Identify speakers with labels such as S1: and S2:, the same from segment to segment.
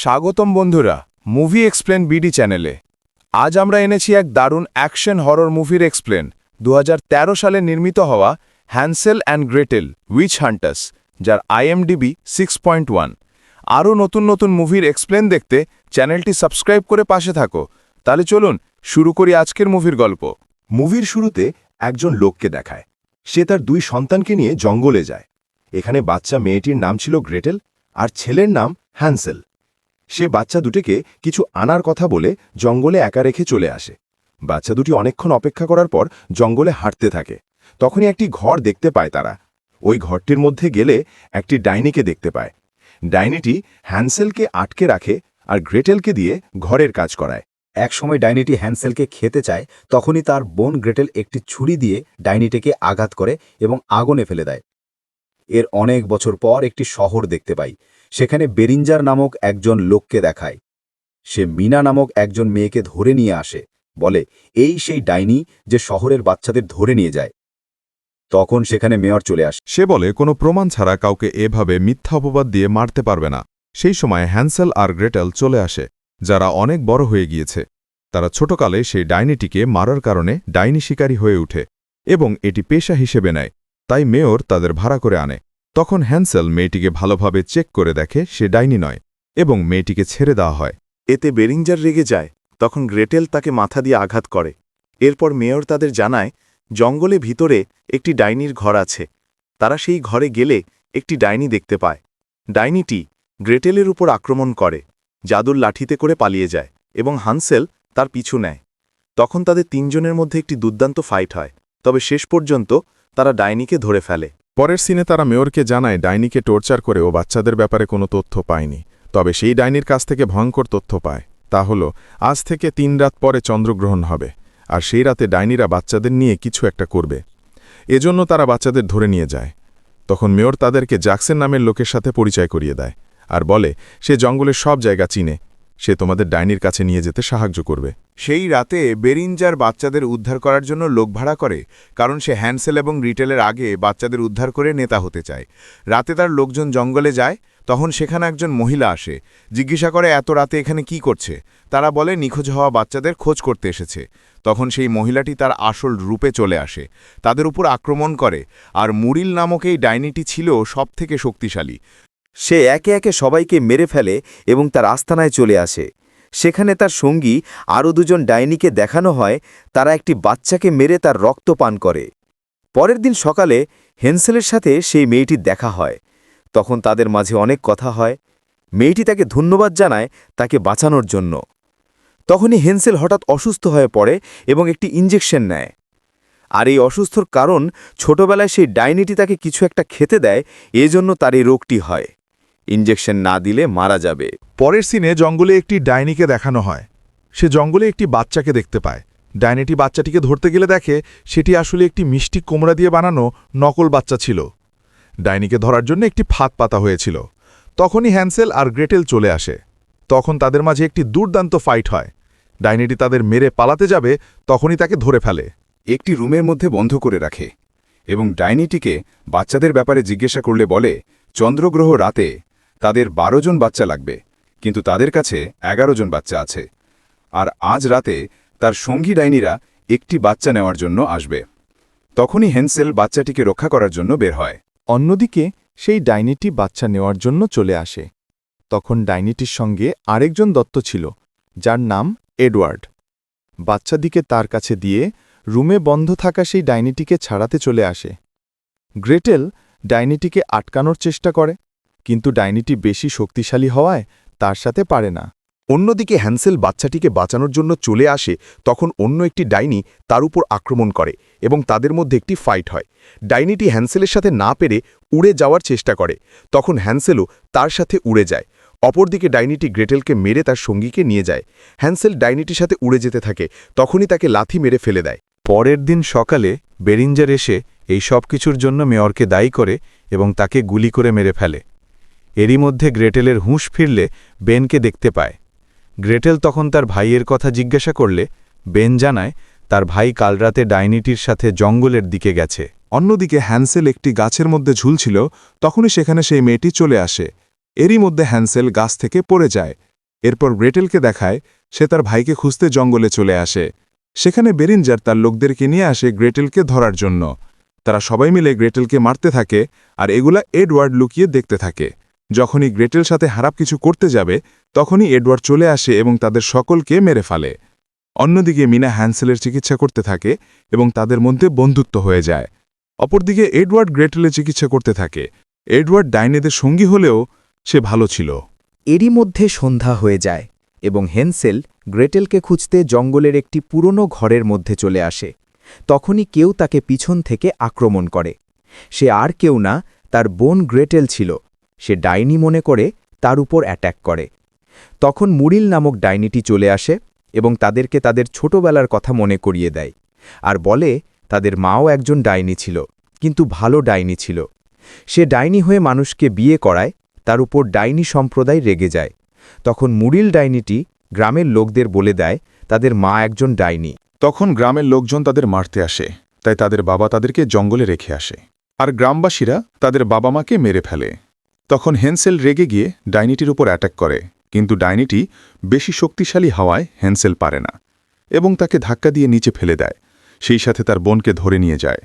S1: স্বাগতম বন্ধুরা movie explain BD চ্যানেলে আজ আমরা এনেছি এক দারুণ অ্যাকশন হরর মুভির এক্সপ্লেন দু হাজার তেরো সালে নির্মিত হওয়া Hansel and Gretel witch hunters যার আইএমডিবি সিক্স পয়েন্ট ওয়ান আরও নতুন নতুন মুভির এক্সপ্লেন দেখতে চ্যানেলটি সাবস্ক্রাইব করে পাশে থাকো। তাহলে চলুন, শুরু করি আজকের মুভির গল্প।
S2: মুভির শুরুতে একজন লোককে দেখায়। সে তার দুই সন্তানকে নিয়ে জঙ্গলে যায়। এখানে বাচ্চা মেয়েটির নাম ছিল গ্রেটেল আর ছেলের নাম হ্যান্সেল সে বাচ্চা দুটিকে কিছু আনার কথা বলে জঙ্গলে একা রেখে চলে আসে। বাচ্চা দুটি অনেকক্ষণ অপেক্ষা করার পর জঙ্গলে হাঁটতে থাকে। তখনই একটি ঘর দেখতে পায় তারা। ওই ঘরটির মধ্যে গেলে একটি ডাইনিকে দেখতে পায়। ডাইনিটি হ্যান্সেলকে আটকে রাখে আর গ্রেটেলকে দিয়ে ঘরের কাজ করায়।
S3: একসময় ডাইনিটি হ্যান্সেলকে খেতে চায়, তখনই তার বোন গ্রেটেল একটি ছুরি দিয়ে ডাইনিটিকে আঘাত করে এবং আগুনে ফেলে দেয়। এর অনেক বছর পর একটি শহর দেখতে পাই। সেখানে বেরিঞ্জার নামক একজন লোককে দেখায়। সে মিনা নামক একজন মেয়েকে ধরে নিয়ে আসে। বলে, এই সেই ডাইনি যে শহরের বাচ্চাদের ধরে নিয়ে যায়। তখন সেখানে মেয়র চলে আসে।
S4: সে বলে, কোনো প্রমাণ ছাড়া কাউকে এভাবে মিথ্যা অপবাদ দিয়ে মারতে পারবে না। সেই সময় হ্যান্সেল আর গ্রেটেল চলে আসে, যারা অনেক বড় হয়ে গিয়েছে। তারা ছোটকালে সেই ডাইনিটিকে মারার কারণে ডাইনি শিকারী হয়ে ওঠে এবং এটি পেশা হিসেবে নেয়। তাই মেয়র তাদের ভাড়া করে আনে। তখন হ্যান্সেল মেয়েটিকে ভালোভাবে চেক করে দেখে সে ডাইনি নয় এবং মেয়েটিকে ছেড়ে দেওয়া হয়।
S1: এতে বেরিঞ্জার রেগে যায়, তখন গ্রেটেল তাকে মাথা দিয়ে আঘাত করে। এরপর মেয়র তাদের জানায়, জঙ্গলে ভিতরে একটি ডাইনির ঘর আছে। তারা সেই ঘরে গেলে একটি ডাইনি দেখতে পায়। ডাইনিটি গ্রেটেলের উপর আক্রমণ করে, জাদুর লাঠিতে করে পালিয়ে যায় এবং হানসেল তার পিছু নেয়। তখন তাদের তিনজনের মধ্যে একটি দুর্দান্ত ফাইট হয়। তবে শেষ পর্যন্ত তারা ডাইনিকে ধরে ফেলে।
S4: পরের সিনে তারা মেয়রকে জানায়, ডাইনিকে টর্চার করে ও বাচ্চাদের ব্যাপারে কোনো তথ্য পায়নি। তবে সেই ডাইনির কাছ থেকে ভয়ঙ্কর তথ্য পায়। তা হল, আজ থেকে তিন রাত পরে চন্দ্রগ্রহণ হবে, আর সেই রাতে ডাইনিরা বাচ্চাদের নিয়ে কিছু একটা করবে। এজন্য তারা বাচ্চাদের ধরে নিয়ে যায়। তখন মেয়র তাদেরকে জ্যাকসন নামের লোকের সাথে পরিচয় করিয়ে দেয়, আর বলে, সে জঙ্গলের সব জায়গা চিনে। সে তোমাদের ডাইনির কাছে নিয়ে যেতে সাহায্য করবে।
S1: সেই রাতে বেরিঞ্জার বাচ্চাদের উদ্ধার করার জন্য লোক ভাড়া করে, কারণ সে হ্যান্ডসেল এবং রিটেলের আগে বাচ্চাদের উদ্ধার করে নেতা হতে চায়। রাতে তার লোকজন জঙ্গলে যায়, তখন সেখানে একজন মহিলা আসে, জিজ্ঞাসা করে, এত রাতে এখানে কি করছে? তারা বলে, নিখোঁজ হওয়া বাচ্চাদের খোঁজ করতে এসেছে। তখন সেই মহিলাটি তার আসল রূপে চলে আসে, তাদের উপর আক্রমণ করে, আর মুরিল নামক এই ডাইনিটি ছিল সবথেকে শক্তিশালী।
S3: সে একে একে সবাইকে মেরে ফেলে এবং তার আস্তানায় চলে আসে। সেখানে তার সঙ্গী আরও দুজন ডাইনিকে দেখানো হয়, তারা একটি বাচ্চাকে মেরে তার রক্ত পান করে। পরের দিন সকালে হেনসেলের সাথে সেই মেয়েটির দেখা হয়। তখন তাদের মাঝে অনেক কথা হয়। মেয়েটি তাকে ধন্যবাদ জানায় তাকে বাঁচানোর জন্য। তখনই হেনসেল হঠাৎ অসুস্থ হয়ে পড়ে এবং একটি ইঞ্জেকশন নেয়। আর এই অসুস্থর কারণ ছোটবেলায় সেই ডাইনিটি তাকে কিছু একটা খেতে দেয়, এজন্য তার এই রোগটি হয়। ইঞ্জেকশন না দিলে মারা যাবে।
S4: পরের সিনে জঙ্গলে একটি ডাইনিকে দেখানো হয়। সে জঙ্গলে একটি বাচ্চাকে দেখতে পায়। ডাইনিটি বাচ্চাটিকে ধরতে গেলে দেখে সেটি আসলে একটি মিষ্টি কোমড়া দিয়ে বানানো নকল বাচ্চা ছিল। ডাইনিকে ধরার জন্য একটি ফাঁদ পাতা হয়েছিল। তখনই হ্যান্সেল আর গ্রেটেল চলে আসে। তখন তাদের মাঝে একটি দুর্দান্ত ফাইট হয়। ডাইনিটি তাদের মেরে পালাতে যাবে তখনই তাকে ধরে ফেলে।
S2: একটি রুমের মধ্যে বন্ধ করে রাখে এবং ডাইনিটিকে বাচ্চাদের ব্যাপারে জিজ্ঞাসা করলে বলে চন্দ্রগ্রহ রাতে তাদের বারো জন বাচ্চা লাগবে, কিন্তু তাদের কাছে এগারো জন বাচ্চা আছে। আর আজ রাতে তার সঙ্গী ডাইনিরা একটি বাচ্চা নেওয়ার জন্য আসবে। তখনই হেনসেল বাচ্চাটিকে রক্ষা করার জন্য বের হয়।
S1: অন্যদিকে সেই ডাইনিটি বাচ্চা নেওয়ার জন্য চলে আসে। তখন ডাইনিটির সঙ্গে আরেকজন দত্ত ছিল, যার নাম এডওয়ার্ড। বাচ্চাদিকে তার কাছে দিয়ে রুমে বন্ধ থাকা সেই ডাইনিটিকে ছাড়াতে চলে আসে। গ্রেটেল ডাইনিটিকে আটকানোর চেষ্টা করে। কিন্তু ডাইনিটি বেশি শক্তিশালী হওয়ায় তার সাথে পারে না।
S2: অন্যদিকে হ্যান্সেল বাচ্চাটিকে বাঁচানোর জন্য চলে আসে তখন অন্য একটি ডাইনি তার উপর আক্রমণ করে এবং তাদের মধ্যে একটি ফাইট হয়। ডাইনিটি হ্যান্সেলের সাথে না পেরে উড়ে যাওয়ার চেষ্টা করে, তখন হ্যান্সেলও তার সাথে উড়ে যায়। অপরদিকে ডাইনিটি গ্রেটেলকে মেরে তার সঙ্গীকে নিয়ে যায়। হ্যান্সেল ডাইনিটির সাথে উড়ে যেতে থাকে, তখনই তাকে লাথি মেরে ফেলে দেয়।
S4: পরের দিন সকালে বেরিঞ্জার এসে এই সব কিছুর জন্য মেয়রকে দায়ী করে এবং তাকে গুলি করে মেরে ফেলে। এরই মধ্যে গ্রেটেলের হুঁশ ফিরলে বেনকে দেখতে পায়। গ্রেটেল তখন তার ভাইয়ের কথা জিজ্ঞাসা করলে, বেন জানায়, তার ভাই কাল রাতে ডাইনিটির সাথে জঙ্গলের দিকে গেছে।
S5: অন্যদিকে হ্যান্সেল একটি গাছের মধ্যে ঝুলছিল, তখনই সেখানে সেই মেয়েটি চলে আসে। এরই মধ্যে হ্যান্সেল গাছ থেকে পড়ে যায়। এরপর গ্রেটেলকে দেখায়, সে তার ভাইকে খুঁজতে জঙ্গলে চলে আসে। সেখানে বেরিঞ্জার তার লোকদেরকে নিয়ে আসে গ্রেটেলকে ধরার জন্য। তারা সবাই মিলে গ্রেটেলকে মারতে থাকে, আর এগুলা এডওয়ার্ড লুকিয়ে দেখতে থাকে। যখনই গ্রেটেল সাথে হারাপ কিছু করতে যাবে, তখনই এডওয়ার্ড চলে আসে এবং তাদের সকলকে মেরে ফেলে। অন্যদিকে মিনা হ্যান্সেলের চিকিৎসা করতে থাকে এবং তাদের মধ্যে বন্ধুত্ব হয়ে যায়। অপরদিকে এডওয়ার্ড গ্রেটেলের চিকিৎসা করতে থাকে। এডওয়ার্ড ডাইনেদের সঙ্গী হলেও সে ভালো ছিল।
S6: এরই মধ্যে সন্ধ্যা হয়ে যায় এবং হেনসেল গ্রেটেলকে খুঁজতে জঙ্গলের একটি পুরনো ঘরের মধ্যে চলে আসে। তখনই কেউ তাকে পিছন থেকে আক্রমণ করে। সে আর কেউ না, তার বোন গ্রেটেল ছিল। সে ডাইনি মনে করে তার উপর অ্যাট্যাক করে। তখন মুরিল নামক ডাইনিটি চলে আসে এবং তাদেরকে তাদের ছোটবেলার কথা মনে করিয়ে দেয় আর বলে, তাদের মাও একজন ডাইনি ছিল, কিন্তু ভালো ডাইনি ছিল। সে ডাইনি হয়ে মানুষকে বিয়ে করায়, তার উপর ডাইনি সম্প্রদায় রেগে যায়। তখন মুরিল ডাইনিটি গ্রামের লোকদের বলে দেয়, তাদের মা একজন ডাইনি।
S4: তখন গ্রামের লোকজন তাদের মারতে আসে, তাই তাদের বাবা তাদেরকে জঙ্গলে রেখে আসে। আর গ্রামবাসীরা তাদের বাবা মাকে মেরে ফেলে। তখন হেনসেল রেগে গিয়ে ডাইনিটির উপর অ্যাটাক করে, কিন্তু ডাইনিটি বেশি শক্তিশালী হওয়ায় হেনসেল পারে না এবং তাকে ধাক্কা দিয়ে নিচে ফেলে দেয়, সেই সাথে তার বোনকে ধরে নিয়ে যায়।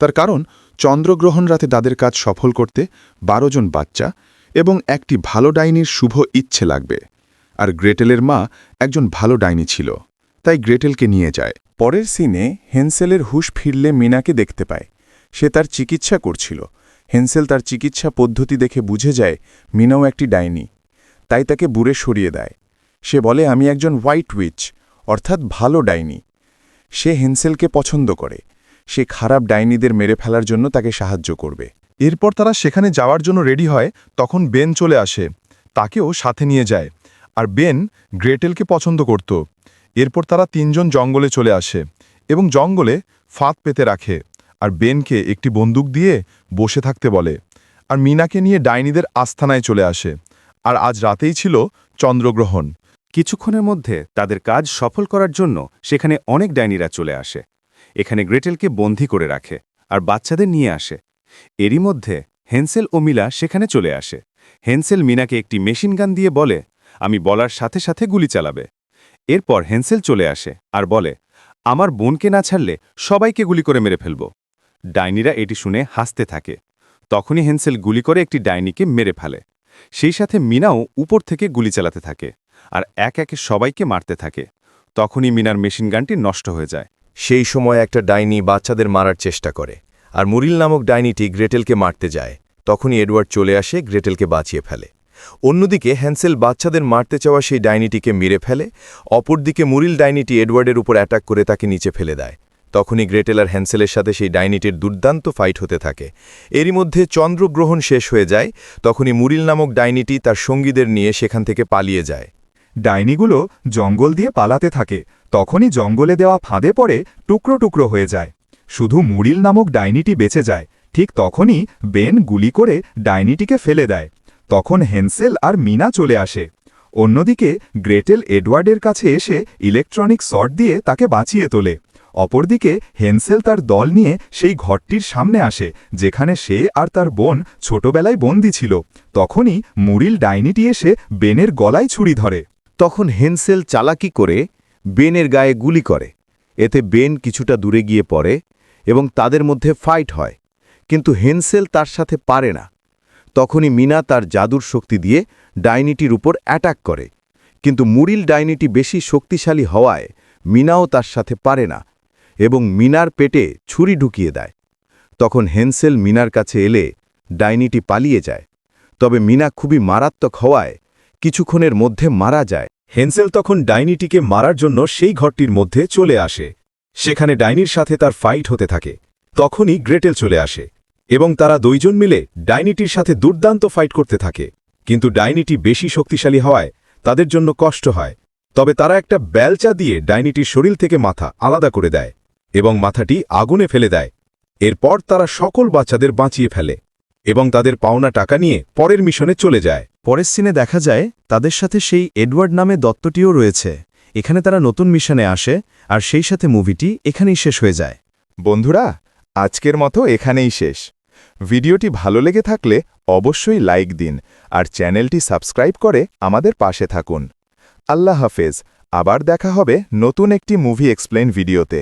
S4: তার কারণ, চন্দ্রগ্রহণ রাতে তাদের কাজ সফল করতে বারো জন বাচ্চা এবং একটি ভালো ডাইনির শুভ ইচ্ছে লাগবে, আর গ্রেটেলের মা একজন ভালো ডাইনি ছিল, তাই গ্রেটেলকে নিয়ে যায়। পরের সিনে হেনসেলের হুশ ফিরলে মিনাকে দেখতে পায়। সে তার চিকিৎসা করছিল হেনসেল তার চিকিৎসা পদ্ধতি দেখে বুঝে যায় মিনাও একটি ডাইনি। তাই তাকে বুড়ে সরিয়ে দেয়। সে বলে, আমি একজন হোয়াইট উইচ, অর্থাৎ ভালো ডাইনি। সে হেনসেলকে পছন্দ করে। সে খারাপ ডাইনিদের মেরে ফেলার জন্য তাকে সাহায্য করবে।
S5: এরপর তারা সেখানে যাওয়ার জন্য রেডি হয়, তখন বেন চলে আসে। তাকেও সাথে নিয়ে যায়। আর বেন গ্রেটেলকে পছন্দ করত। এরপর তারা তিনজন জঙ্গলে চলে আসে এবং জঙ্গলে ফাঁদ পেতে রাখে। আর বেনকে একটি বন্দুক দিয়ে বসে থাকতে বলে। আর মিনাকে নিয়ে ডাইনিদের আস্থানায় চলে আসে। আর আজ রাতেই ছিল চন্দ্রগ্রহণ।
S7: কিছুক্ষণের মধ্যে তাদের কাজ সফল করার জন্য সেখানে অনেক ডাইনিরা চলে আসে। এখানে গ্রেটেলকে বন্দী করে রাখে আর বাচ্চাদের নিয়ে আসে। এরই মধ্যে হেনসেল ও মিলা সেখানে চলে আসে। হেনসেল মিনাকে একটি মেশিন গান দিয়ে বলে, আমি বলার সাথে সাথে গুলি চালাবে। এরপর হেনসেল চলে আসে আর বলে, আমার বোনকে না ছাড়লে সবাইকে গুলি করে মেরে ফেলব। ডাইনিরা এটি শুনে হাসতে থাকে। তখনই হেনসেল গুলি করে একটি ডাইনিকে মেরে ফেলে। সেই সাথে মিনাও উপর থেকে গুলি চালাতে থাকে আর এক একে সবাইকে মারতে থাকে। তখনই মিনার মেশিন গানটি নষ্ট হয়ে যায়।
S3: সেই সময় একটা ডাইনি বাচ্চাদের মারার চেষ্টা করে আর মুরিল নামক ডাইনিটি গ্রেটেলকে মারতে যায়। তখনই এডওয়ার্ড চলে আসে গ্রেটেলকে বাঁচিয়ে ফেলে। অন্যদিকে হ্যান্সেল বাচ্চাদের মারতে চাওয়া সেই ডাইনিটিকে মেরে ফেলে। অপরদিকে মুরিল ডাইনিটি এডওয়ার্ডের উপর অ্যাটাক করে তাকে নিচে ফেলে দেয়। তখনই গ্রেটেল আর হ্যান্সেলের সাথে সেই ডাইনিটির দুর্দান্ত ফাইট হতে থাকে। এরই মধ্যে চন্দ্রগ্রহণ শেষ হয়ে যায়, তখনই মুরিল নামক ডাইনিটি তার সঙ্গীদের নিয়ে সেখান থেকে পালিয়ে যায়।
S5: ডাইনিগুলো জঙ্গল দিয়ে পালাতে থাকে, তখনই জঙ্গলে দেওয়া ফাঁদে পড়ে টুকরো টুকরো হয়ে যায়। শুধু মুরিল নামক ডাইনিটি বেঁচে যায়, ঠিক তখনই বেন গুলি করে ডাইনিটিকে ফেলে দেয়। তখন হেনসেল আর মিনা চলে আসে। অন্যদিকে গ্রেটেল এডওয়ার্ডের কাছে এসে ইলেকট্রনিক শর্ট দিয়ে তাকে বাঁচিয়ে তোলে। অপরদিকে হেনসেল তার দল নিয়ে সেই ঘরটির সামনে আসে, যেখানে সে আর তার বোন ছোটবেলায় বন্দি ছিল। তখনই মুরিল ডাইনিটি এসে বেনের গলায় ছুরি ধরে।
S3: তখন হেনসেল চালাকি করে বেনের গায়ে গুলি করে। এতে বেন কিছুটা দূরে গিয়ে পড়ে এবং তাদের মধ্যে ফাইট হয়। কিন্তু হেনসেল তার সাথে পারে না। তখনই মিনা তার জাদুর শক্তি দিয়ে ডাইনিটির উপর অ্যাটাক করে। কিন্তু মুরিল ডাইনিটি বেশি শক্তিশালী হওয়ায় মিনাও তার সাথে পারে না। এবং মিনার পেটে ছুরি ঢুকিয়ে দেয়। তখন হেনসেল মিনার কাছে এলে ডাইনিটি পালিয়ে যায়। তবে মিনা খুবই মারাত্মক হওয়ায় কিছুক্ষণের মধ্যে মারা যায়।
S2: হেনসেল তখন ডাইনিটিকে মারার জন্য সেই ঘরটির মধ্যে চলে আসে। সেখানে ডাইনির সাথে তার ফাইট হতে থাকে। তখনই গ্রেটেল চলে আসে এবং তারা দুইজন মিলে ডাইনিটির সাথে দুর্দান্ত ফাইট করতে থাকে। কিন্তু ডাইনিটি বেশি শক্তিশালী হওয়ায় তাদের জন্য কষ্ট হয়। তবে তারা একটা বেলচা দিয়ে ডাইনিটির শরীর থেকে মাথা আলাদা করে দেয়। এবং মাথাটি আগুনে ফেলে দেয়। এরপর তারা সকল বাচ্চাদের বাঁচিয়ে ফেলে এবং তাদের পাওনা টাকা নিয়ে পরের মিশনে চলে যায়।
S5: পরের সিনে দেখা যায় তাদের সাথে সেই এডওয়ার্ড নামে দত্তটিও রয়েছে। এখানে তারা নতুন মিশনে আসে আর সেই সাথে মুভিটি এখানেই শেষ হয়ে যায়।
S4: বন্ধুরা আজকের মতো এখানেই শেষ। ভিডিওটি ভালো লেগে থাকলে অবশ্যই লাইক দিন আর চ্যানেলটি সাবস্ক্রাইব করে আমাদের পাশে থাকুন। আল্লাহ হাফেজ আবার দেখা হবে নতুন একটি মুভি এক্সপ্লেন ভিডিওতে।